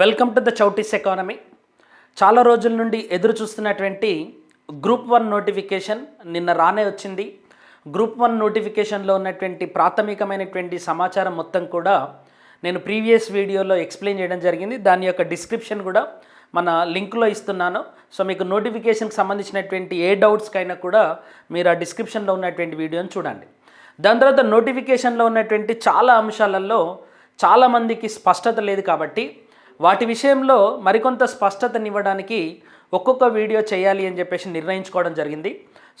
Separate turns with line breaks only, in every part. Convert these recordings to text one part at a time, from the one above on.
Welcome to the చౌటీస్ economy చాలా రోజుల నుండి ఎదురు చూస్తున్నటువంటి గ్రూప్ వన్ నోటిఫికేషన్ నిన్న రానే వచ్చింది. గ్రూప్ వన్ నోటిఫికేషన్లో ఉన్నటువంటి ప్రాథమికమైనటువంటి సమాచారం మొత్తం కూడా నేను ప్రీవియస్ వీడియోలో ఎక్స్ప్లెయిన్ చేయడం జరిగింది. దాని యొక్క డిస్క్రిప్షన్ కూడా మన లింక్లో ఇస్తున్నాను. సో మీకు నోటిఫికేషన్కి సంబంధించినటువంటి ఏ డౌట్స్కైనా కూడా మీరు ఆ డిస్క్రిప్షన్లో ఉన్నటువంటి వీడియోని చూడండి. దాని తర్వాత నోటిఫికేషన్లో ఉన్నటువంటి చాలా అంశాలలో చాలామందికి స్పష్టత లేదు కాబట్టి వాటి విషయంలో మరికొంత స్పష్టతనివ్వడానికి ఒక్కొక్క వీడియో చేయాలి అని చెప్పేసి నిర్ణయించుకోవడం జరిగింది.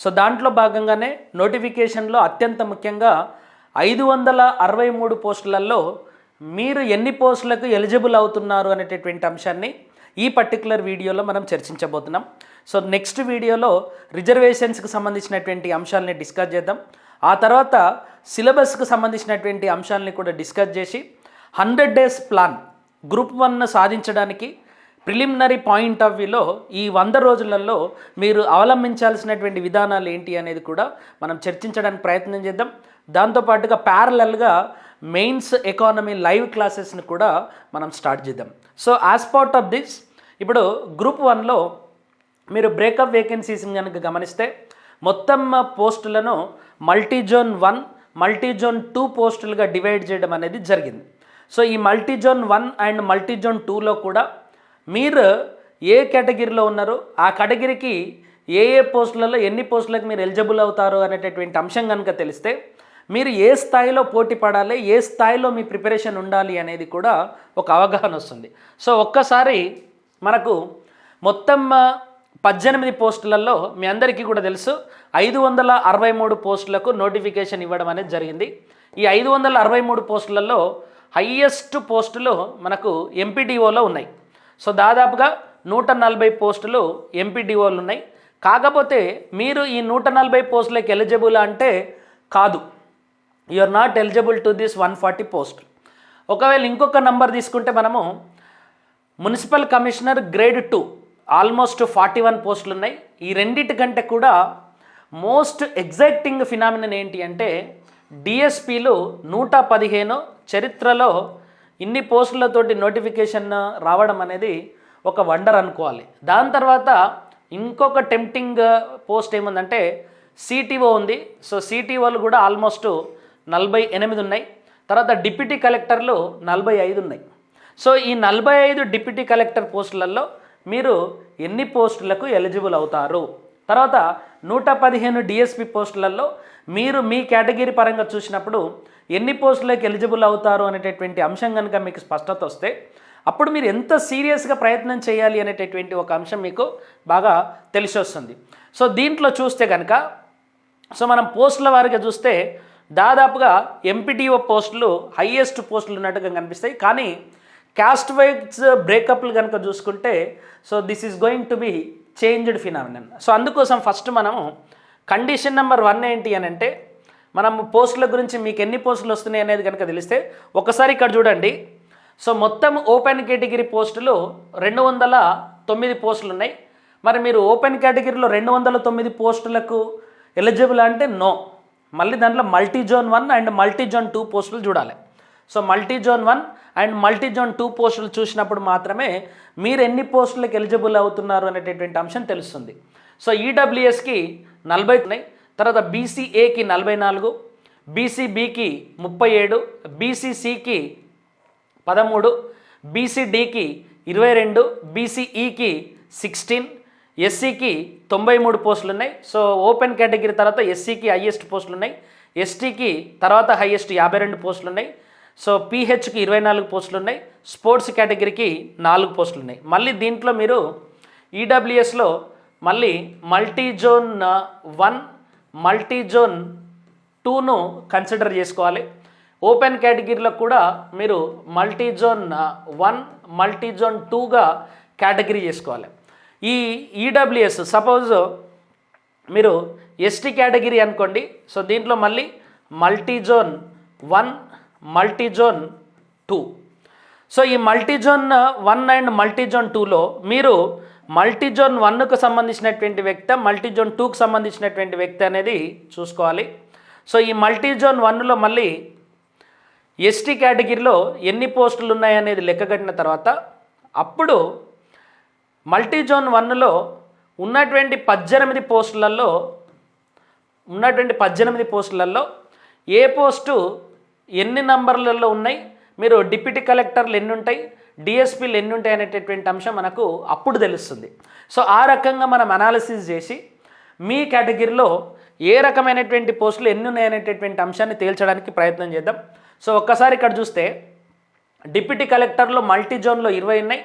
సో దాంట్లో భాగంగానే నోటిఫికేషన్లో అత్యంత ముఖ్యంగా ఐదు వందల అరవై మూడు పోస్టులలో మీరు ఎన్ని పోస్టులకు ఎలిజిబుల్ అవుతున్నారు అనేటటువంటి అంశాన్ని ఈ పర్టికులర్ వీడియోలో మనం చర్చించబోతున్నాం. సో నెక్స్ట్ వీడియోలో రిజర్వేషన్స్కి సంబంధించినటువంటి అంశాలని డిస్కస్ చేద్దాం. ఆ తర్వాత సిలబస్కి సంబంధించినటువంటి అంశాలని కూడా డిస్కస్ చేసి hundred days plan group one సాధించడానికి ప్రిలిమినరీ పాయింట్ ఆఫ్ వ్యూలో ఈ వంద రోజులలో మీరు అవలంబించాల్సినటువంటి విధానాలు ఏంటి అనేది కూడా మనం చర్చించడానికి ప్రయత్నం చేద్దాం. దాంతోపాటుగా ప్యారలల్గా మెయిన్స్ ఎకానమీ లైవ్ క్లాసెస్ని కూడా మనం స్టార్ట్ చేద్దాం. So as part of this ఇప్పుడు గ్రూప్ వన్లో మీరు బ్రేకప్ వేకెన్సీస్ని కనుక గమనిస్తే మొత్తం పోస్టులను multi zone one multi zone two పోస్టులుగా divide చేయడం అనేది జరిగింది. సో ఈ multi zone one and multi zone టూలో కూడా మీరు ఏ కేటగిరీలో ఉన్నారో? ఆ కేటగిరీకి ఏ ఏ పోస్టులలో ఎన్ని పోస్టులకు మీరు ఎలిజిబుల్ అవుతారు అనేటటువంటి అంశం కనుక తెలిస్తే మీరు ఏ స్థాయిలో పోటీ పడాలి ఏ స్థాయిలో మీ ప్రిపరేషన్ ఉండాలి అనేది కూడా ఒక అవగాహన వస్తుంది. సో ఒక్కసారి మనకు మొత్తం పద్దెనిమిది పోస్టులలో మీ అందరికీ కూడా తెలుసు ఐదు వందల అరవై మూడు పోస్టులకు నోటిఫికేషన్ ఇవ్వడం అనేది జరిగింది. ఈ ఐదు వందల అరవై మూడు పోస్టులలో హయ్యెస్ట్ పోస్టులు మనకు ఎంపీడీఓలో ఉన్నాయి. సో దాదాపుగా నూట నలభై పోస్టులు ఎంపీడీఓలు ఉన్నాయి. కాకపోతే మీరు ఈ నూట నలభై పోస్టులకు ఎలిజిబుల్ అంటే కాదు. You are not eligible to this one forty post ఒకవేళ ఇంకొక నంబర్ తీసుకుంటే మనము municipal commissioner grade two almost forty one పోస్టులు ఉన్నాయి. ఈ రెండిటి కంటే కూడా మోస్ట్ ఎగ్జైటింగ్ ఫినామినన్ ఏంటి అంటే డిఎస్పీలు నూట పదిహేను చరిత్రలో ఇన్ని పోస్టులతోటి నోటిఫికేషన్ రావడం అనేది ఒక వండర్ అనుకోవాలి. దాని తర్వాత ఇంకొక టెంప్టింగ్ పోస్ట్ ఏముందంటే సిటీఓ ఉంది. సో సిటీఓలు కూడా ఆల్మోస్ట్ నలభై ఎనిమిది ఉన్నాయి. తర్వాత డిప్యూటీ కలెక్టర్లు నలభై ఐదు ఉన్నాయి. సో ఈ నలభై ఐదు డిప్యూటీ కలెక్టర్ పోస్టులలో మీరు ఎన్ని పోస్టులకు ఎలిజిబుల్ అవుతారు? తర్వాత నూట పదిహేను డిఎస్పి పోస్టులలో మీరు మీ కేటగిరీ పరంగా చూసినప్పుడు ఎన్ని పోస్టులకు ఎలిజిబుల్ అవుతారు అనేటటువంటి అంశం కనుక మీకు స్పష్టత వస్తే అప్పుడు మీరు ఎంత సీరియస్గా ప్రయత్నం చేయాలి అనేటటువంటి ఒక అంశం మీకు బాగా తెలిసి వస్తుంది. సో దీంట్లో చూస్తే కనుక సో మనం పోస్టుల వారిగా చూస్తే దాదాపుగా ఎంపీటీఓ పోస్టులు హయ్యెస్ట్ పోస్టులు ఉన్నట్టుగా కనిపిస్తాయి. కానీ క్యాస్ట్ వైజ్ బ్రేకప్లు కనుక చూసుకుంటే so this is going to be changed phenomenon. So అందుకోసం ఫస్ట్ మనము కండిషన్ నెంబర్ వన్ ఏంటి అని అంటే మనం పోస్టుల గురించి మీకు ఎన్ని పోస్టులు వస్తున్నాయి అనేది కనుక తెలిస్తే ఒకసారి ఇక్కడ చూడండి. సో మొత్తం ఓపెన్ కేటగిరీ పోస్టులు రెండు వందల తొమ్మిది పోస్టులు ఉన్నాయి. మరి మీరు ఓపెన్ కేటగిరీలో రెండు వందల తొమ్మిది పోస్టులకు ఎలిజిబుల్ అంటే నో. మళ్ళీ దాంట్లో multi zone one and multi zone two పోస్టులు చూడాలి. So multi zone one and multi zone two పోస్టులు చూసినప్పుడు మాత్రమే మీరు ఎన్ని పోస్టులకు ఎలిజిబుల్ అవుతున్నారు అనేటటువంటి అంశం తెలుస్తుంది. సో ఈడబ్ల్యూఎస్కి నలభై ఉన్నాయి. తర్వాత బీసీఏకి నలభై నాలుగు బీసీబీకి ముప్పై ఏడు బీసీసీకి పదమూడు బీసీడీకి ఇరవై రెండు బీసీఈకి సిక్స్టీన్ ఎస్సీకి తొంభై మూడు పోస్టులు ఉన్నాయి. సో ఓపెన్ కేటగిరీ తర్వాత ఎస్సీకి హయ్యెస్ట్ పోస్టులు ఉన్నాయి. ఎస్టీకి తర్వాత హయ్యెస్ట్ యాభై రెండు పోస్టులు ఉన్నాయి. సో పీహెచ్కి ఇరవై నాలుగు పోస్టులు ఉన్నాయి స్పోర్ట్స్ కేటగిరీకి నాలుగు పోస్టులు ఉన్నాయి మళ్ళీ దీంట్లో మీరు ఈడబ్ల్యూఎస్లో మళ్ళీ multi zone one multi zone టూను consider చేసుకోవాలి. ఓపెన్ కేటగిరీలో కూడా మీరు multi zone one multi zone టూగా కేటగిరీ చేసుకోవాలి. ఈ ఈడబ్ల్యూఎస్ సపోజ్ మీరు ఎస్టీ కేటగిరీ అనుకోండి సో దీంట్లో మళ్ళీ multi zone one multi zone two. So ఈ multi zone one and multi zone టూలో మీరు మల్టీ జోన్ వన్కు సంబంధించినటువంటి వ్యక్తి మల్టీ జోన్ సంబంధించినటువంటి వ్యక్తి అనేది చూసుకోవాలి. సో ఈ మల్టీ జోన్ వన్లో మళ్ళీ ఎస్టీ కేటగిరీలో ఎన్ని పోస్టులు ఉన్నాయనేది లెక్కగట్టిన తర్వాత అప్పుడు మల్టీ జోన్ వన్లో ఉన్నటువంటి పద్దెనిమిది పోస్టులలో ఉన్నటువంటి పద్దెనిమిది పోస్టులలో ఏ పోస్టు ఎన్ని నంబర్లలో ఉన్నాయి? మీరు డిప్యూటీ కలెక్టర్లు ఎన్ని ఉంటాయి డిఎస్పీలు ఎన్ని ఉంటాయి అనేటటువంటి అంశం మనకు అప్పుడు తెలుస్తుంది. సో ఆ రకంగా మనం అనాలిసిస్ చేసి మీ కేటగిరీలో ఏ రకమైనటువంటి పోస్టులు ఎన్ని ఉన్నాయనేటటువంటి అంశాన్ని తేల్చడానికి ప్రయత్నం చేద్దాం. సో ఒక్కసారి ఇక్కడ చూస్తే డిప్యూటీ కలెక్టర్లో మల్టీ జోన్లో ఇరవై ఉన్నాయి.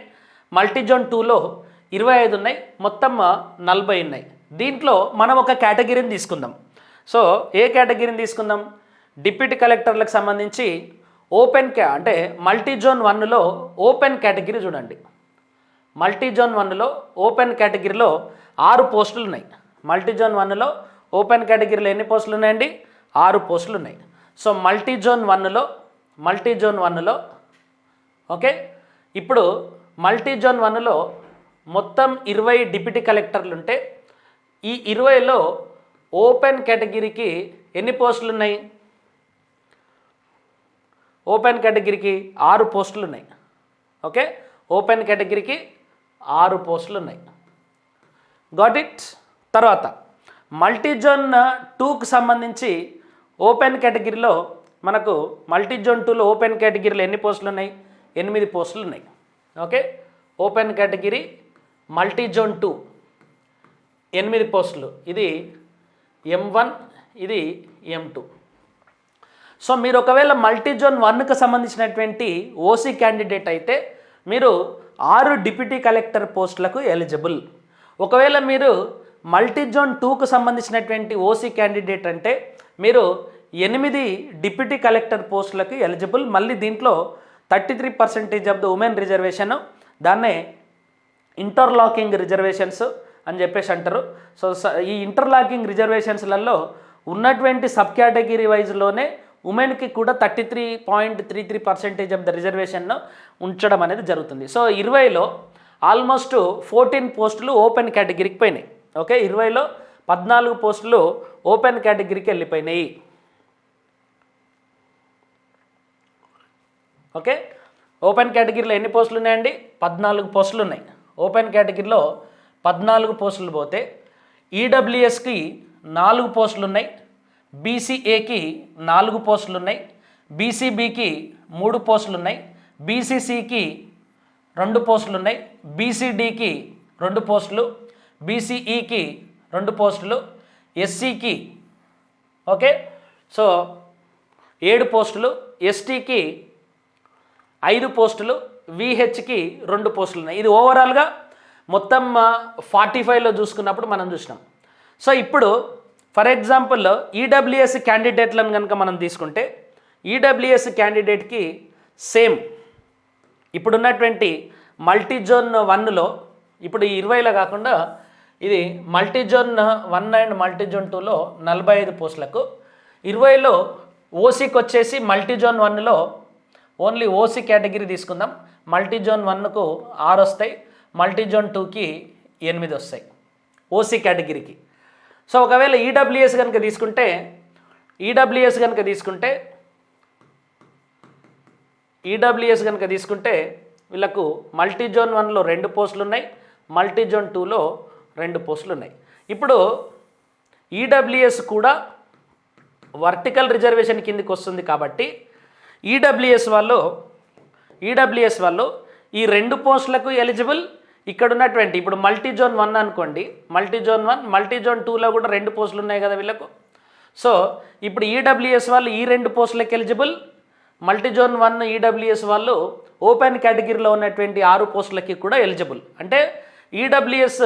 మల్టీ జోన్ టూలో ఇరవై ఐదు ఉన్నాయి. మొత్తం నలభై ఉన్నాయి. దీంట్లో మనం ఒక కేటగిరీని తీసుకుందాం. సో ఏ కేటగిరీని తీసుకుందాం? డిప్యూటీ కలెక్టర్లకు సంబంధించి ఓపెన్ క్యా అంటే మల్టీ జోన్ వన్లో ఓపెన్ కేటగిరీ చూడండి. మల్టీ జోన్ వన్లో ఓపెన్ కేటగిరీలో ఆరు పోస్టులు ఉన్నాయి. మల్టీ జోన్ వన్లో ఓపెన్ కేటగిరీలో ఎన్ని పోస్టులు ఉన్నాయండి? ఆరు పోస్టులు ఉన్నాయి. సో మల్టీ జోన్ వన్లో మల్టీ జోన్ వన్లో ఓకే? ఇప్పుడు మల్టీ జోన్ వన్లో మొత్తం ఇరవై డిప్యూటీ కలెక్టర్లు ఉంటే ఈ ఇరవైలో ఓపెన్ కేటగిరీకి ఎన్ని పోస్టులు ఉన్నాయి? ఓపెన్ కేటగిరీకి ఆరు పోస్టులు ఉన్నాయి ఓకే? ఓపెన్ కేటగిరీకి ఆరు పోస్టులు ఉన్నాయి గాట్ ఇట్ తర్వాత మల్టీజోన్ టూకు సంబంధించి ఓపెన్ కేటగిరీలో మనకు మల్టీజోన్ టూలో ఓపెన్ కేటగిరీలో ఎన్ని పోస్టులు ఉన్నాయి ఎనిమిది పోస్టులు ఉన్నాయి okay? Open category multi zone two ఎనిమిది పోస్టులు. ఇది ఎం వన్ ఇది ఎం టూ సో మీరు ఒకవేళ మల్టీజోన్ వన్కు సంబంధించినటువంటి ఓసీ క్యాండిడేట్ అయితే మీరు ఆరు డిప్యూటీ కలెక్టర్ పోస్టులకు ఎలిజిబుల్. ఒకవేళ మీరు మల్టీజోన్ టూకు సంబంధించినటువంటి ఓసీ క్యాండిడేట్ అంటే మీరు ఎనిమిది డిప్యూటీ కలెక్టర్ పోస్టులకు ఎలిజిబుల్. మళ్ళీ దీంట్లో thirty three percentage of the women reservation దాన్నే ఇంటర్లాకింగ్ రిజర్వేషన్స్ అని చెప్పేసి అంటారు. సో ఈ ఇంటర్లాకింగ్ రిజర్వేషన్స్లలో ఉన్నటువంటి సబ్ కేటగిరీ వైజ్లోనే ఉమెన్కి కూడా thirty three point three three percentage of the reservation ఉంచడం అనేది జరుగుతుంది. సో ఇరవైలో ఆల్మోస్ట్ ఫోర్టీన్ పోస్టులు ఓపెన్ కేటగిరీకి పోయినాయి. ఓకే ఇరవైలో పద్నాలుగు పోస్టులు ఓపెన్ కేటగిరీకి వెళ్ళిపోయినాయి. ఓకే ఓపెన్ కేటగిరీలో ఎన్ని పోస్టులు ఉన్నాయండి? పద్నాలుగు పోస్టులు ఉన్నాయి. ఓపెన్ కేటగిరీలో పద్నాలుగు పోస్టులు పోతే ఈడబ్ల్యూఎస్కి నాలుగు పోస్టులు ఉన్నాయి. బీసీఏకి నాలుగు పోస్టులు ఉన్నాయి బీసీబీకి మూడు పోస్టులు ఉన్నాయి బీసీసీకి రెండు పోస్టులు ఉన్నాయి బీసీడీకి రెండు పోస్టులు బీసీఈకి రెండు పోస్టులు ఎస్సీకి ఓకే? సో ఏడు పోస్టులు ఎస్టీకి ఐదు పోస్టులు విహెచ్కి రెండు పోస్టులు ఉన్నాయి ఇది ఓవరాల్గా మొత్తం ఫార్టీ ఫైవ్లో చూసుకున్నప్పుడు మనం చూసినాం. సో ఇప్పుడు ఫర్ ఎగ్జాంపుల్ ఈడబ్ల్యూఎస్ క్యాండిడేట్లను కనుక మనం తీసుకుంటే ఈడబ్ల్యూఎస్ క్యాండిడేట్కి సేమ్. ఇప్పుడున్నటువంటి మల్టీజోన్ వన్లో ఇప్పుడు ఈ ఇరవైలో కాకుండా ఇది మల్టీజోన్ వన్ అండ్ మల్టీజోన్ టూలో నలభై ఐదు పోస్టులకు ఇరవైలో ఓసీకి వచ్చేసి మల్టీజోన్ వన్లో ఓన్లీ ఓసీ కేటగిరీ తీసుకుందాం. మల్టీజోన్ వన్కు ఆరు వస్తాయి మల్టీజోన్ టూకి ఎనిమిది వస్తాయి ఓసీ కేటగిరీకి. సో ఒకవేళ ఈడబ్ల్యూఎస్ కనుక తీసుకుంటే ఈడబ్ల్యూఎస్ కనుక తీసుకుంటే ఈడబ్ల్యూఎస్ కనుక తీసుకుంటే వీళ్ళకు మల్టీజోన్ వన్లో రెండు పోస్టులు ఉన్నాయి మల్టీజోన్ టూలో రెండు పోస్టులు ఉన్నాయి ఇప్పుడు ఈడబ్ల్యూఎస్ కూడా వర్టికల్ రిజర్వేషన్ కిందకి వస్తుంది కాబట్టి ఈడబ్ల్యూఎస్ వాళ్ళు ఈడబ్ల్యూఎస్ వాళ్ళు ఈ రెండు పోస్టులకు ఎలిజిబుల్ ఇక్కడ ఉన్నటువంటి ఇప్పుడు మల్టీ జోన్ వన్ అనుకోండి multi zone one multi zone టూలో కూడా రెండు పోస్టులు ఉన్నాయి కదా వీళ్ళకు. సో ఇప్పుడు ఈడబ్ల్యూఎస్ వాళ్ళు ఈ రెండు పోస్టులకు eligible multi zone one EWS వాళ్ళు ఓపెన్ కేటగిరీలో ఉన్నటువంటి ఆరు పోస్టులకి కూడా ఎలిజిబుల్ అంటే ఈడబ్ల్యూఎస్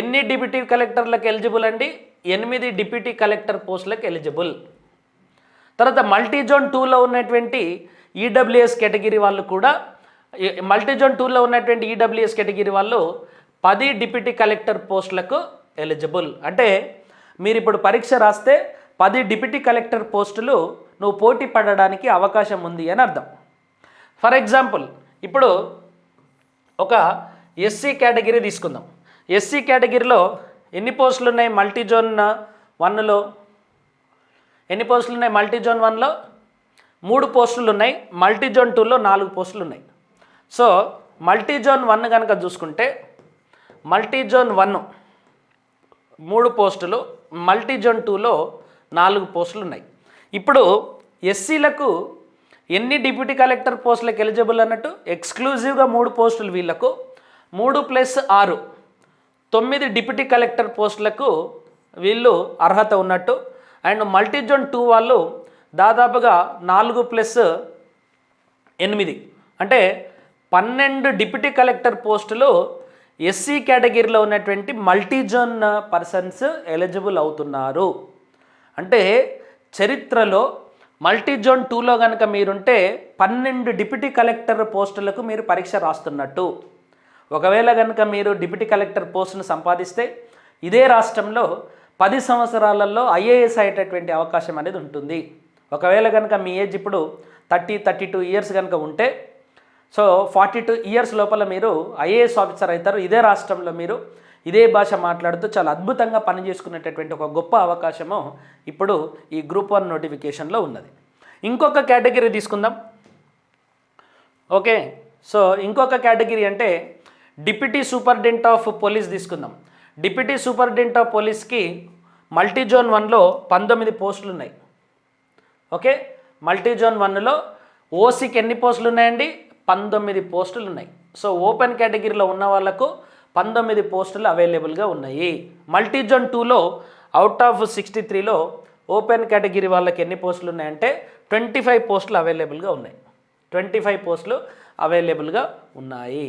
ఎన్ని డిప్యూటీ కలెక్టర్లకు ఎలిజిబుల్ అండి? ఎనిమిది డిప్యూటీ కలెక్టర్ పోస్టులకు ఎలిజిబుల్ తర్వాత మల్టీ జోన్ టూలో ఉన్నటువంటి ఈడబ్ల్యూఎస్ కేటగిరీ వాళ్ళు కూడా మల్టీ జోన్ టూలో ఉన్నటువంటి ఈడబ్ల్యూఎస్ కేటగిరీ వాళ్ళు పది డిప్యూటీ కలెక్టర్ పోస్టులకు ఎలిజిబుల్ అంటే మీరు ఇప్పుడు పరీక్ష రాస్తే పది డిప్యూటీ కలెక్టర్ పోస్టులు నువ్వు పోటీ పడడానికి అవకాశం ఉంది అని అర్థం. ఫర్ ఎగ్జాంపుల్ ఇప్పుడు ఒక ఎస్సీ కేటగిరీ తీసుకుందాం. ఎస్సీ కేటగిరీలో ఎన్ని పోస్టులు ఉన్నాయి మల్టీ జోన్ వన్లో ఎన్ని పోస్టులు ఉన్నాయి మల్టీ జోన్ వన్లో? మూడు పోస్టులు ఉన్నాయి మల్టీ జోన్ టూలో నాలుగు పోస్టులు ఉన్నాయి. సో మల్టీ జోన్ వన్ కనుక చూసుకుంటే మల్టీ జోన్ వన్ మూడు పోస్టులు మల్టీ జోన్ టూలో నాలుగు పోస్టులు ఉన్నాయి. ఇప్పుడు ఎస్సీలకు ఎన్ని డిప్యూటీ కలెక్టర్ పోస్టులకు ఎలిజిబుల్ అన్నట్టు ఎక్స్క్లూజివ్గా మూడు పోస్టులు వీళ్ళకు మూడు ప్లస్ ఆరు తొమ్మిది డిప్యూటీ కలెక్టర్ పోస్టులకు వీళ్ళు అర్హత ఉన్నట్టు అండ్ మల్టీ జోన్ టూ వాళ్ళు దాదాపుగా నాలుగు ప్లస్ ఎనిమిది. అంటే పన్నెండు డిప్యూటీ కలెక్టర్ పోస్టులు ఎస్సీ కేటగిరీలో ఉన్నటువంటి మల్టీ జోన్ పర్సన్స్ ఎలిజిబుల్ అవుతున్నారు. అంటే చరిత్రలో మల్టీ జోన్ టూలో కనుక మీరుంటే పన్నెండు డిప్యూటీ కలెక్టర్ పోస్టులకు మీరు పరీక్ష రాస్తున్నట్టు. ఒకవేళ కనుక మీరు డిప్యూటీ కలెక్టర్ పోస్టును సంపాదిస్తే ఇదే రాష్ట్రంలో పది సంవత్సరాలలో ఐఏఎస్ అయ్యేటటువంటి అవకాశం అనేది ఉంటుంది. ఒకవేళ కనుక మీ ఏజ్ ఇప్పుడు థర్టీ థర్టీ టూ ఇయర్స్ కనుక ఉంటే సో ఫార్టీ టూ ఇయర్స్ లోపల మీరు ఐఏఎస్ ఆఫీసర్ అవుతారు. ఇదే రాష్ట్రంలో మీరు ఇదే భాష మాట్లాడుతూ చాలా అద్భుతంగా పనిచేసుకునేటటువంటి ఒక గొప్ప అవకాశము ఇప్పుడు ఈ గ్రూప్ వన్ నోటిఫికేషన్లో ఉన్నది. ఇంకొక కేటగిరీ తీసుకుందాం. ఓకే సో ఇంకొక కేటగిరీ అంటే డిప్యూటీ సూపరింటెండెంట్ ఆఫ్ పోలీస్ తీసుకుందాం. డిప్యూటీ సూపరింటెండెంట్ ఆఫ్ పోలీస్కి మల్టీ జోన్ వన్లో పంతొమ్మిది పోస్టులు ఉన్నాయి ఓకే మల్టీ జోన్ వన్లో ఓసీకి ఎన్ని పోస్టులు ఉన్నాయండి పంతొమ్మిది పోస్టులు ఉన్నాయి. సో ఓపెన్ కేటగిరీలో ఉన్న వాళ్ళకు పంతొమ్మిది పోస్టులు అవైలబుల్గా ఉన్నాయి. మల్టీ జోన్ టూలో అవుట్ ఆఫ్ సిక్స్టీ త్రీలో ఓపెన్ కేటగిరీ వాళ్ళకి ఎన్ని పోస్టులు ఉన్నాయంటే ట్వంటీ ఫైవ్ పోస్టులు అవైలబుల్గా ఉన్నాయి. ట్వంటీ ఫైవ్ పోస్టులు అవైలబుల్గా ఉన్నాయి.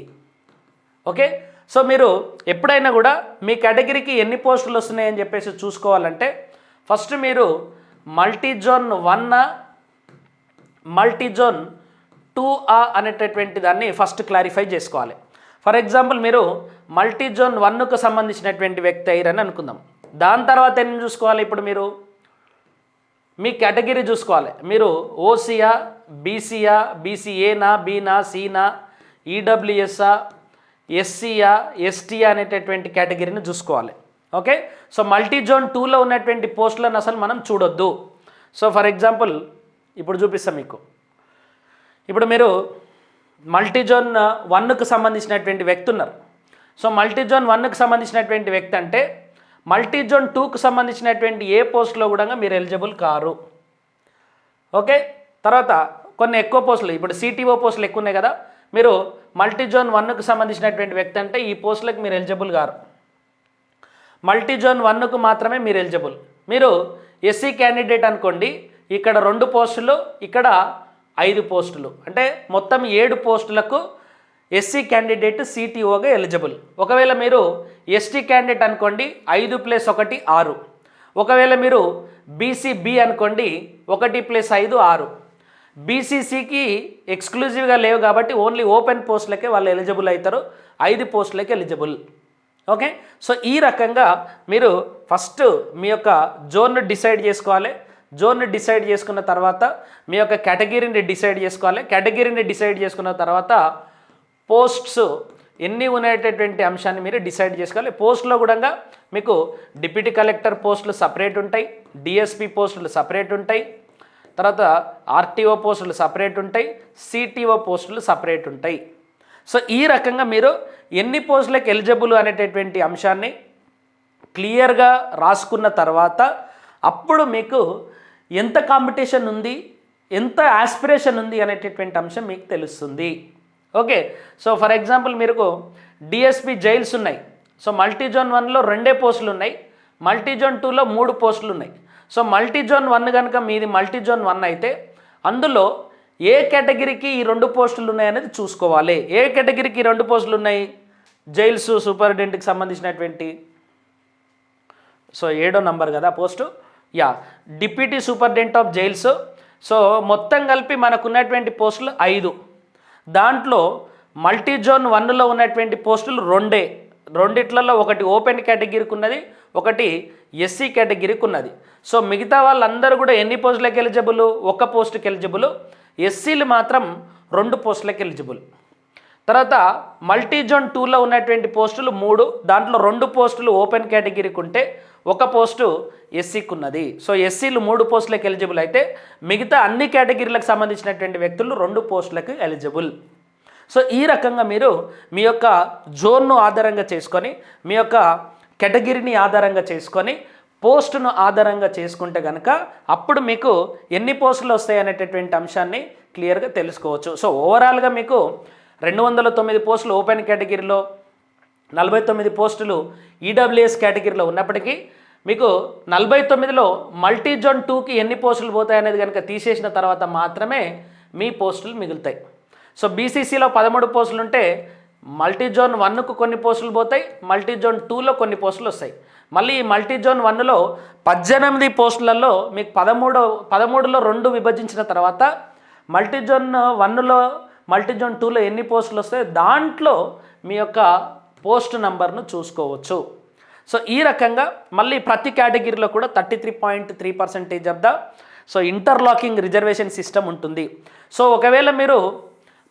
ఓకే? సో మీరు ఎప్పుడైనా కూడా మీ కేటగిరీకి ఎన్ని పోస్టులు వస్తున్నాయని చెప్పేసి చూసుకోవాలంటే ఫస్ట్ మీరు multi zone one multi zone two ఆ అనేటటువంటి దాన్ని ఫస్ట్ క్లారిఫై చేసుకోవాలి. ఫర్ ఎగ్జాంపుల్ మీరు మల్టీ జోన్ వన్కు సంబంధించినటువంటి వ్యక్తి అయ్యారని అనుకుందాం. దాని తర్వాత ఏం చూసుకోవాలి ఇప్పుడు మీరు? మీ కేటగిరీ చూసుకోవాలి. మీరు ఓసీయా బీసీయా బీసీఏనా బీనా సీనా ఈడబ్ల్యూఎస్ఆ ఎస్సీయా ఎస్టీయా అనేటటువంటి కేటగిరీని చూసుకోవాలి. ఓకే? సో మల్టీ జోన్ టూలో ఉన్నటువంటి పోస్టులను అసలు మనం చూడొద్దు. సో ఫర్ ఎగ్జాంపుల్ ఇప్పుడు చూపిస్తాం మీకు. ఇప్పుడు మీరు మల్టీ జోన్ వన్కు సంబంధించినటువంటి వ్యక్తి ఉన్నారు సో మల్టీ జోన్ వన్కు సంబంధించినటువంటి వ్యక్తి అంటే మల్టీ జోన్ టూకు సంబంధించినటువంటి ఏ పోస్ట్లో కూడా మీరు ఎలిజిబుల్ కారు. ఓకే తర్వాత కొన్ని ఎక్కువ పోస్టులు. ఇప్పుడు సిటీఓ పోస్టులు ఎక్కువ ఉన్నాయి కదా. మీరు మల్టీ జోన్ వన్కు సంబంధించినటువంటి వ్యక్తి అంటే ఈ పోస్టులకు మీరు ఎలిజిబుల్ కారు. మల్టీ జోన్ వన్కు మాత్రమే మీరు ఎలిజిబుల్ మీరు ఎస్సీ క్యాండిడేట్ అనుకోండి. ఇక్కడ రెండు పోస్టులు ఇక్కడ ఐదు పోస్టులు. అంటే మొత్తం ఏడు పోస్టులకు ఎస్సీ క్యాండిడేట్ సిటీఓగా ఎలిజిబుల్. ఒకవేళ మీరు ఎస్టీ క్యాండిడేట్ అనుకోండి ఐదు ప్లస్ ఒకటి ఆరు. ఒకవేళ మీరు బీసీబీ అనుకోండి ఒకటి ప్లస్ ఐదు ఆరు. బీసీసీకి ఎక్స్క్లూజివ్గా లేవు కాబట్టి ఓన్లీ ఓపెన్ పోస్టులకే వాళ్ళు ఎలిజిబుల్ అవుతారు ఐదు పోస్టులకి ఎలిజిబుల్. ఓకే? సో ఈ రకంగా మీరు ఫస్ట్ మీ యొక్క జోన్ను డిసైడ్ చేసుకోవాలి. జోన్ని డిసైడ్ చేసుకున్న తర్వాత మీ యొక్క కేటగిరీని డిసైడ్ చేసుకోవాలి. కేటగిరీని డిసైడ్ చేసుకున్న తర్వాత పోస్ట్స్ ఎన్ని ఉండేటటువంటి అంశాన్ని మీరు డిసైడ్ చేసుకోవాలి. పోస్ట్లో కూడా మీకు డిప్యూటీ కలెక్టర్ పోస్టులు సపరేట్ ఉంటాయి డిఎస్పి పోస్టులు సపరేట్ ఉంటాయి తర్వాత ఆర్టీఓ పోస్టులు సపరేట్ ఉంటాయి సిటీఓ పోస్టులు సపరేట్ ఉంటాయి. సో ఈ రకంగా మీరు ఎన్ని పోస్టులకు ఎలిజిబుల్ అనేటటువంటి అంశాన్ని క్లియర్గా రాసుకున్న తర్వాత అప్పుడు మీకు ఎంత కాంపిటీషన్ ఉంది ఎంత ఆస్పిరేషన్ ఉంది అనేటటువంటి అంశం మీకు తెలుస్తుంది. ఓకే సో ఫర్ ఎగ్జాంపుల్ మీకు డిఎస్పి జైల్స్ ఉన్నాయి. సో మల్టీ జోన్ వన్లో రెండే పోస్టులు ఉన్నాయి. మల్టీ జోన్ టూలో మూడు పోస్టులు ఉన్నాయి. సో మల్టీ జోన్ వన్ కనుక మీది మల్టీ జోన్ వన్ అయితే అందులో ఏ కేటగిరీకి ఈ రెండు పోస్టులు ఉన్నాయనేది చూసుకోవాలి. ఏ కేటగిరీకి రెండు పోస్టులు ఉన్నాయి? జైల్స్ సూపరింటెండెంట్కి సంబంధించినటువంటి. సో ఏడో నంబర్ కదా post yeah deputy superintendent of jails. So మొత్తం కలిపి మనకు ఉన్నటువంటి పోస్టులు ఐదు. దాంట్లో మల్టీ జోన్ వన్లో ఉన్నటువంటి పోస్టులు రెండే. రెండిట్లలో ఒకటి ఓపెన్ కేటగిరీకి ఉన్నది ఒకటి ఎస్సీ కేటగిరీకి ఉన్నది సో మిగతా వాళ్ళందరూ కూడా ఎన్ని పోస్టులకు ఎలిజిబుల్? ఒక పోస్టుకి ఎలిజిబుల్. ఎస్సీలు మాత్రం రెండు పోస్టులకు ఎలిజిబుల్. తర్వాత మల్టీ జోన్ టూలో ఉన్నటువంటి పోస్టులు మూడు. దాంట్లో రెండు పోస్టులు ఓపెన్ కేటగిరీకి ఉంటే ఒక పోస్టు ఎస్సీకి ఉన్నది సో ఎస్సీలు మూడు పోస్టులకు ఎలిజిబుల్ అయితే మిగతా అన్ని కేటగిరీలకు సంబంధించినటువంటి వ్యక్తులు రెండు పోస్టులకు ఎలిజిబుల్. సో ఈ రకంగా మీరు మీ యొక్క జోన్ను ఆధారంగా చేసుకొని మీ యొక్క కేటగిరీని ఆధారంగా చేసుకొని పోస్టును ఆధారంగా చేసుకుంటే కనుక అప్పుడు మీకు ఎన్ని పోస్టులు వస్తాయి అనేటటువంటి అంశాన్ని క్లియర్గా తెలుసుకోవచ్చు. సో ఓవరాల్గా మీకు రెండు వందల తొమ్మిది పోస్టులు ఓపెన్ కేటగిరీలో నలభై తొమ్మిది పోస్టులు ఈడబ్ల్యూఎస్ కేటగిరీలో ఉన్నప్పటికీ మీకు నలభై తొమ్మిదిలో మల్టీ జోన్ టూకి ఎన్ని పోస్టులు పోతాయనేది కనుక తీసేసిన తర్వాత మాత్రమే మీ పోస్టులు మిగులుతాయి. సో బీసీసీలో పదమూడు పోస్టులు ఉంటే మల్టీ జోన్ వన్కు కొన్ని పోస్టులు పోతాయి మల్టీ జోన్ టూలో కొన్ని పోస్టులు వస్తాయి. మళ్ళీ ఈ మల్టీ జోన్ వన్లో పద్దెనిమిది పోస్టులలో మీకు పదమూడు పదమూడులో రెండు విభజించిన తర్వాత మల్టీ జోన్ వన్లో మల్టీ జోన్ టూలో ఎన్ని పోస్టులు వస్తాయి దాంట్లో మీ యొక్క పోస్ట్ నంబర్ను చూసుకోవచ్చు. సో ఈ రకంగా మళ్ళీ ప్రతి కేటగిరీలో కూడా thirty three point three percentage of the so interlocking reservation system ఉంటుంది. సో ఒకవేళ మీరు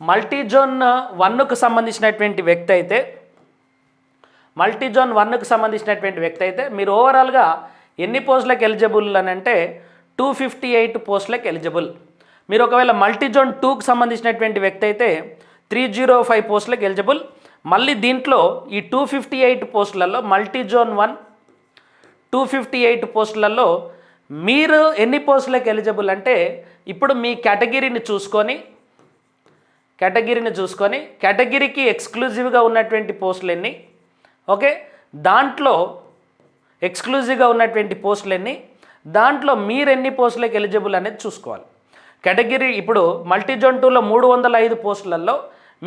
మల్టీ జోన్ వన్కు సంబంధించినటువంటి వ్యక్తి అయితే మల్టీ జోన్ వన్కు సంబంధించినటువంటి వ్యక్తి అయితే మీరు ఓవరాల్గా ఎన్ని పోస్టులకు ఎలిజిబుల్ అని అంటే టూ ఫిఫ్టీ ఎయిట్ పోస్టులకు ఎలిజిబుల్ మీరు ఒకవేళ మల్టీ జోన్ సంబంధించినటువంటి వ్యక్తి అయితే త్రీ జీరో ఫైవ్ పోస్టులకు ఎలిజిబుల్ మళ్ళీ దీంట్లో ఈ two fifty eight పోస్టులలో multi zone one two fifty eight పోస్టులలో మీరు ఎన్ని పోస్టులకు ఎలిజిబుల్ అంటే ఇప్పుడు మీ కేటగిరీని చూసుకొని కేటగిరీని చూసుకొని కేటగిరీకి ఎక్స్క్లూజివ్గా ఉన్నటువంటి పోస్టులు ఎన్ని? ఓకే? దాంట్లో ఎక్స్క్లూజివ్గా ఉన్నటువంటి పోస్టులు ఎన్ని? దాంట్లో మీరు ఎన్ని పోస్టులకు ఎలిజిబుల్ అనేది చూసుకోవాలి. కేటగిరీ ఇప్పుడు మల్టీ జోన్ టూలో మూడు వందల ఐదు పోస్టులలో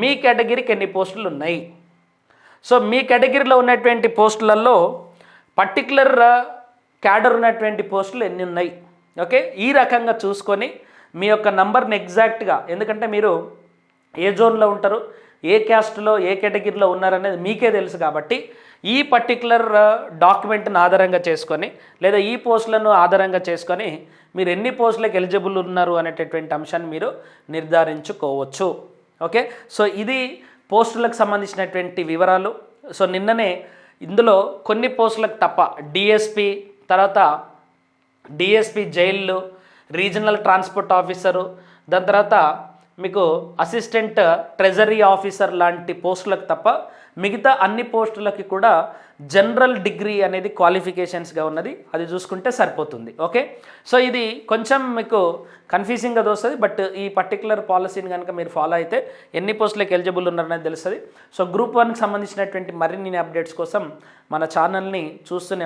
మీ కేటగిరీకి ఎన్ని పోస్టులు ఉన్నాయి? సో మీ కేటగిరీలో ఉన్నటువంటి పోస్టులలో పర్టికులర్ క్యాడర్ ఉన్నటువంటి పోస్టులు ఎన్ని ఉన్నాయి? ఓకే? ఈ రకంగా చూసుకొని మీ యొక్క నంబర్ని ఎగ్జాక్ట్గా ఎందుకంటే మీరు ఏ జోన్లో ఉంటారు ఏ క్యాస్ట్లో ఏ కేటగిరీలో ఉన్నారనేది మీకే తెలుసు కాబట్టి ఈ పర్టికులర్ డాక్యుమెంట్ని ఆధారంగా చేసుకొని లేదా ఈ పోస్టులను ఆధారంగా చేసుకొని మీరు ఎన్ని పోస్టులకు ఎలిజిబుల్ ఉన్నారు అనేటటువంటి అంశాన్ని మీరు నిర్ధారించుకోవచ్చు. ఓకే? సో ఇది పోస్టులకు సంబంధించినటువంటి వివరాలు. సో నిన్ననే ఇందులో కొన్ని పోస్టులకు తప్ప డిఎస్పి తర్వాత డిఎస్పి జైళ్ళు రీజనల్ ట్రాన్స్పోర్ట్ ఆఫీసరు దాని తర్వాత మీకు అసిస్టెంట్ ట్రెజరీ ఆఫీసర్ లాంటి పోస్టులకు తప్ప మిగతా అన్ని పోస్టులకి కూడా జనరల్ డిగ్రీ అనేది క్వాలిఫికేషన్స్గా ఉన్నది. అది చూసుకుంటే సరిపోతుంది. ఓకే? సో ఇది కొంచెం మీకు కన్ఫ్యూజింగ్గా దోస్తుంది బట్ ఈ పర్టికులర్ పాలసీని కనుక మీరు ఫాలో అయితే ఎన్ని పోస్టులకు ఎలిజిబుల్ ఉన్నారనేది తెలుస్తుంది. సో గ్రూప్ వన్కి సంబంధించినటువంటి మరిన్ని అప్డేట్స్ కోసం మన ఛానల్ని చూస్తూనే